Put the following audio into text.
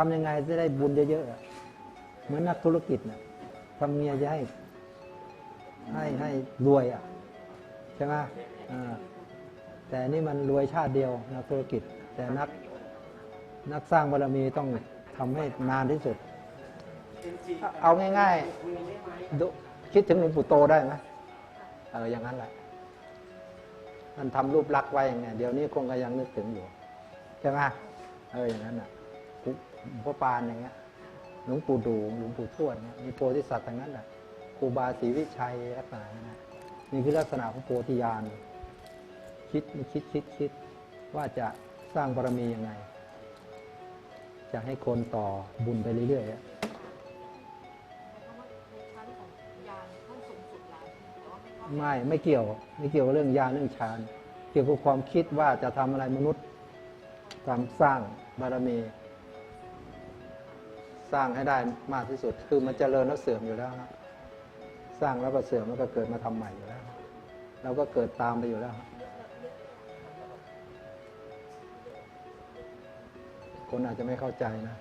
ทำยังไงจะได้บุญเยอะๆ เหมือนนักธุรกิจนะทำเมียจะให้ ให้ให้รวยอะใช่ไหมแต่นี่มันรวยชาติเดียวนักธุรกิจ แต่นักนักสร้างบารมีต้องทำให้นานที่สุด เอาง่ายๆคิดถึงหลวงปู่โตได้ไหมเอออย่างนั้นแหละมันทำรูปลักษณ์ไว้อย่างเงี้ยเดี๋ยวนี้คงก็ยังนึกถึงอยู่ใช่ไหมเอออย่างนั้นอะ หลวงพ่อปานอย่างเงี้ยหลวงปู่ดูหลวงปู่ทวดเนี่ยมีโพธิสัตว์ทั้งนั้นแหละครูบาศรีวิชัยลักษณะนั้นนะนี่คือลักษณะของโพธิญาณคิดคิดคิดคิดว่าจะสร้างบารมียังไง จะให้คนต่อบุญไปเรื่อยๆอะเพราะว่าในชั้นของยานท่านสูงสุดแล้วแต่ว่าไม่เข้าไม่ไม่เกี่ยว ไม่เกี่ยวกับเรื่องญาณเรื่องฌานเกี่ยวกับความคิดว่าจะทำอะไรมนุษย์ทำสร้างบารมี สร้างให้ได้มากที่สุด คือมันจเจริญแล้วเสื่อมอยู่แล้วครับสร้างแล้วก็เสื่อมแล้วก็เกิดมาทำใหม่อยู่แล้วเราก็เกิดตามไปอยู่แล้ว คนอาจจะไม่เข้าใจนะ